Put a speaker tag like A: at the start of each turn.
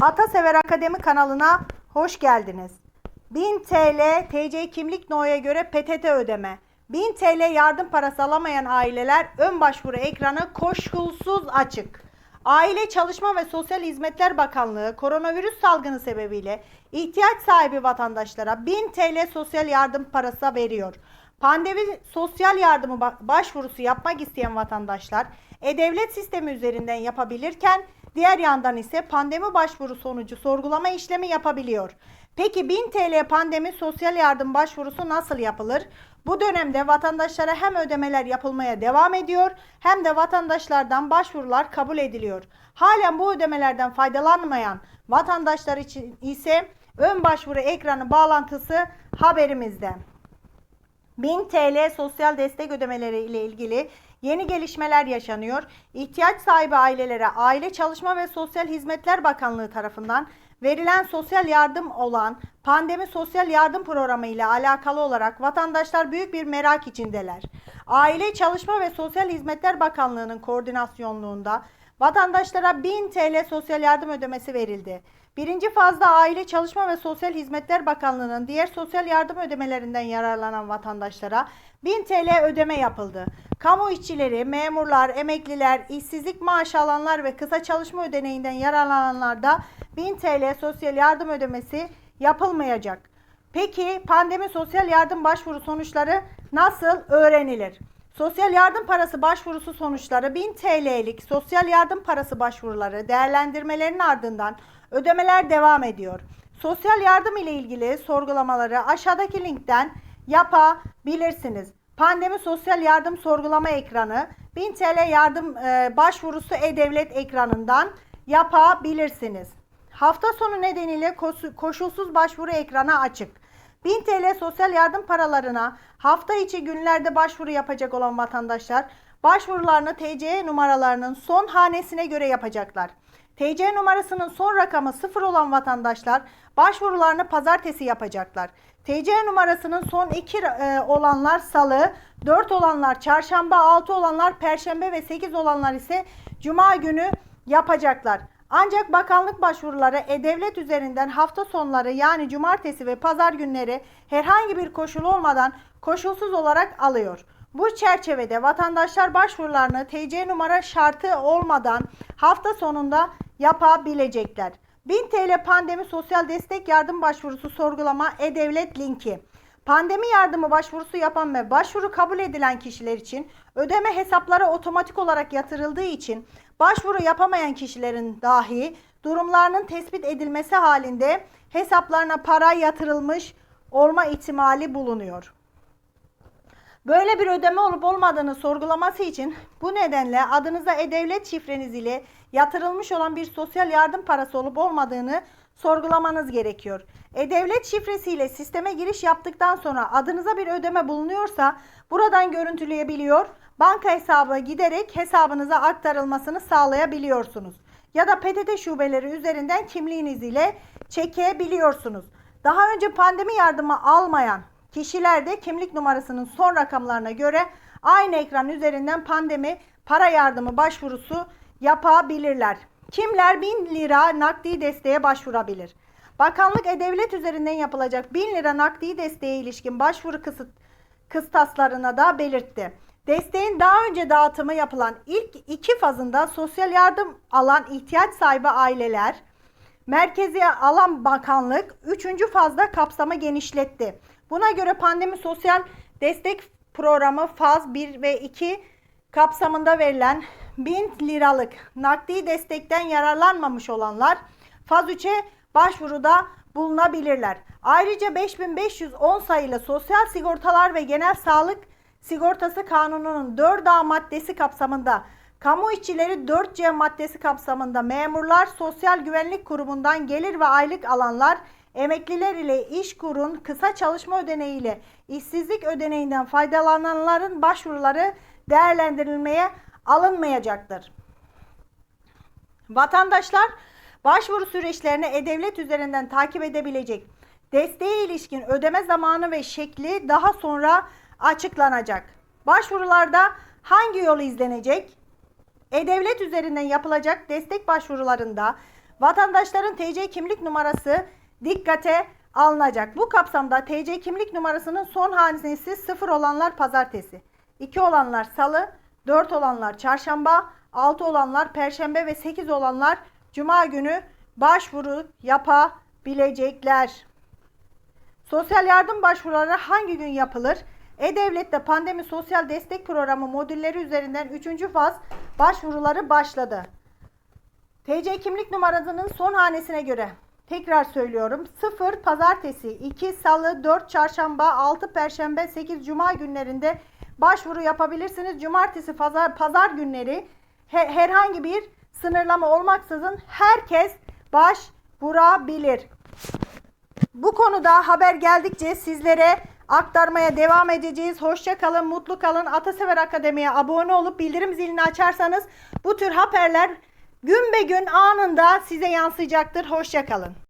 A: Atasever Akademi kanalına hoş geldiniz. 1000 TL TC kimlik no'ya göre PTT ödeme. 1000 TL yardım parası alamayan aileler ön başvuru ekranı koşulsuz açık. Aile Çalışma ve Sosyal Hizmetler Bakanlığı koronavirüs salgını sebebiyle ihtiyaç sahibi vatandaşlara 1000 TL sosyal yardım parası veriyor. Pandemi sosyal yardımı ba- başvurusu yapmak isteyen vatandaşlar e-devlet sistemi üzerinden yapabilirken diğer yandan ise pandemi başvuru sonucu sorgulama işlemi yapabiliyor. Peki 1000 TL pandemi sosyal yardım başvurusu nasıl yapılır? Bu dönemde vatandaşlara hem ödemeler yapılmaya devam ediyor hem de vatandaşlardan başvurular kabul ediliyor. Halen bu ödemelerden faydalanmayan vatandaşlar için ise ön başvuru ekranı bağlantısı haberimizde. 1000 TL sosyal destek ödemeleri ile ilgili yeni gelişmeler yaşanıyor. İhtiyaç sahibi ailelere Aile Çalışma ve Sosyal Hizmetler Bakanlığı tarafından verilen sosyal yardım olan pandemi sosyal yardım programı ile alakalı olarak vatandaşlar büyük bir merak içindeler. Aile Çalışma ve Sosyal Hizmetler Bakanlığı'nın koordinasyonluğunda vatandaşlara 1000 TL sosyal yardım ödemesi verildi. Birinci fazda Aile Çalışma ve Sosyal Hizmetler Bakanlığı'nın diğer sosyal yardım ödemelerinden yararlanan vatandaşlara 1000 TL ödeme yapıldı. Kamu işçileri, memurlar, emekliler, işsizlik maaşı alanlar ve kısa çalışma ödeneğinden yararlananlarda 1000 TL sosyal yardım ödemesi yapılmayacak. Peki pandemi sosyal yardım başvuru sonuçları nasıl öğrenilir? Sosyal yardım parası başvurusu sonuçları 1000 TL'lik sosyal yardım parası başvuruları değerlendirmelerin ardından ödemeler devam ediyor. Sosyal yardım ile ilgili sorgulamaları aşağıdaki linkten yapabilirsiniz. Pandemi sosyal yardım sorgulama ekranı 1000 TL yardım e, başvurusu e-devlet ekranından yapabilirsiniz. Hafta sonu nedeniyle koşulsuz başvuru ekranı açık. 1000 TL sosyal yardım paralarına hafta içi günlerde başvuru yapacak olan vatandaşlar başvurularını TC numaralarının son hanesine göre yapacaklar. TC numarasının son rakamı 0 olan vatandaşlar başvurularını pazartesi yapacaklar. TC numarasının son 2 olanlar salı, 4 olanlar çarşamba, 6 olanlar perşembe ve 8 olanlar ise cuma günü yapacaklar. Ancak bakanlık başvuruları e-devlet üzerinden hafta sonları yani cumartesi ve pazar günleri herhangi bir koşul olmadan koşulsuz olarak alıyor. Bu çerçevede vatandaşlar başvurularını TC numara şartı olmadan hafta sonunda yapabilecekler. 1000 TL pandemi sosyal destek yardım başvurusu sorgulama e-devlet linki. Pandemi yardımı başvurusu yapan ve başvuru kabul edilen kişiler için ödeme hesaplara otomatik olarak yatırıldığı için başvuru yapamayan kişilerin dahi durumlarının tespit edilmesi halinde hesaplarına para yatırılmış olma ihtimali bulunuyor. Böyle bir ödeme olup olmadığını sorgulaması için bu nedenle adınıza e-devlet şifreniz ile yatırılmış olan bir sosyal yardım parası olup olmadığını sorgulamanız gerekiyor. E-devlet şifresiyle sisteme giriş yaptıktan sonra adınıza bir ödeme bulunuyorsa buradan görüntüleyebiliyor, banka hesabına giderek hesabınıza aktarılmasını sağlayabiliyorsunuz. Ya da PTT şubeleri üzerinden kimliğiniz ile çekebiliyorsunuz. Daha önce pandemi yardımı almayan Kişiler de kimlik numarasının son rakamlarına göre aynı ekran üzerinden pandemi para yardımı başvurusu yapabilirler. Kimler 1000 lira nakdi desteğe başvurabilir? Bakanlık E-Devlet üzerinden yapılacak 1000 lira nakdi desteğe ilişkin başvuru kısıt, kıstaslarına da belirtti. Desteğin daha önce dağıtımı yapılan ilk iki fazında sosyal yardım alan ihtiyaç sahibi aileler, Merkezi Alan Bakanlık 3. fazda kapsamı genişletti. Buna göre pandemi sosyal destek programı faz 1 ve 2 kapsamında verilen 1000 liralık nakdi destekten yararlanmamış olanlar faz 3'e başvuruda bulunabilirler. Ayrıca 5510 sayılı Sosyal Sigortalar ve Genel Sağlık Sigortası Kanunu'nun 4A maddesi kapsamında Kamu işçileri 4C maddesi kapsamında memurlar Sosyal Güvenlik Kurumu'ndan gelir ve aylık alanlar emekliler ile iş kurun kısa çalışma ödeneği ile işsizlik ödeneğinden faydalananların başvuruları değerlendirilmeye alınmayacaktır. Vatandaşlar başvuru süreçlerini e-devlet üzerinden takip edebilecek. Desteğe ilişkin ödeme zamanı ve şekli daha sonra açıklanacak. Başvurularda hangi yol izlenecek? E-Devlet üzerinden yapılacak destek başvurularında Vatandaşların TC kimlik numarası dikkate alınacak. Bu kapsamda TC kimlik numarasının son hanesi 0 olanlar pazartesi, 2 olanlar salı, 4 olanlar çarşamba, 6 olanlar perşembe ve 8 olanlar cuma günü başvuru yapabilecekler. Sosyal yardım başvuruları hangi gün yapılır? E-Devlet'te pandemi sosyal destek programı modülleri üzerinden 3. faz başvuruları başladı. TC kimlik numarasının son hanesine göre tekrar söylüyorum 0 pazartesi, 2 salı, 4 çarşamba, 6 perşembe, 8 cuma günlerinde başvuru yapabilirsiniz. Cumartesi, pazar, pazar günleri he- herhangi bir sınırlama olmaksızın herkes başvurabilir. Bu konuda haber geldikçe sizlere aktarmaya devam edeceğiz. Hoşça kalın, mutlu kalın. Atasever Akademi'ye abone olup bildirim zilini açarsanız bu tür haberler gün be gün anında size yansıyacaktır. Hoşça kalın.